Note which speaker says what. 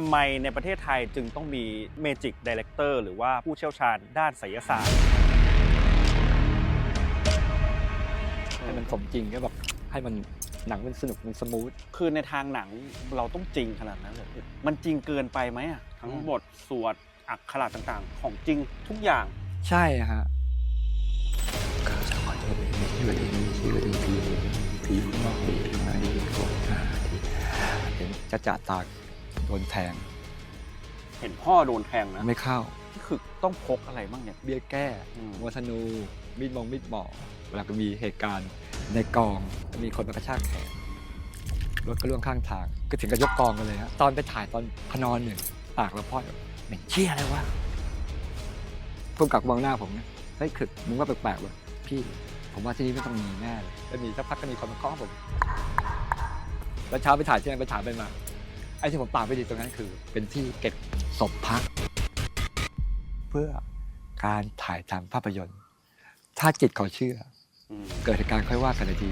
Speaker 1: ทำไมในประเทศไทยจึงต้องมีเมจิกดีเลกเตอร์หรือว่าผู้เชี่ยวชาญด้านไสยศาสตร์
Speaker 2: ให้มันสมจริงก็แบบให้มันหนังมันสนุกมันสมูท
Speaker 1: คือในทางหนังเราต้องจริงขนาดนั้นเลยมันจริงเกินไปไหมอะทั้งบทสวดอักขระต่างๆ ของจริงทุกอย่าง
Speaker 2: ใช่ฮะก็จะขอโทษที่ชื่อเองชื่อเองผีผีข้างนอกผีข้างในโกรธหาที่เห็นจะจ่าตาก โดนแทง
Speaker 1: เห็นพ่อโดนแทงนะ
Speaker 2: ไม่เข้า
Speaker 1: คือต้องพกอะไรบ้างเนี่ย
Speaker 2: เบี้ยแก้
Speaker 1: อืม
Speaker 2: วัฒนู มีดมองมีดหมอเวลาก็มีเหตุการณ์ในกองจะมีคนมากระชากแขนรถก็ล่วงข้างทาง ก็ถึงกับยกกองกันเลยฮะตอนไปถ่ายตอนพนอนหนึ่งปากแล้วพ่อแบบเหม็นเชี่ยอะไรวะพุ่มกับมองหน้าผมนะเฮ้ยคือมึงว่าแปลกๆวะพี่ ผมว่าที่นี่ไม่ต้องมีแน่เลยแล้วมีสักพักก็มีคนมาเคาะผม แล้วเช้าไปถ่ายที่ไหนไปถ่ายไปมา ไอ้ที่ผมปากไปดีตรงนั้นคือ เป็นที่เก็บศพพัก เพื่อการถ่ายทำภาพยนตร์ ถ้าจิตเขาเชื่อ
Speaker 1: อืม
Speaker 2: เกิดเหตุการณ์ค่อยว่ากันในที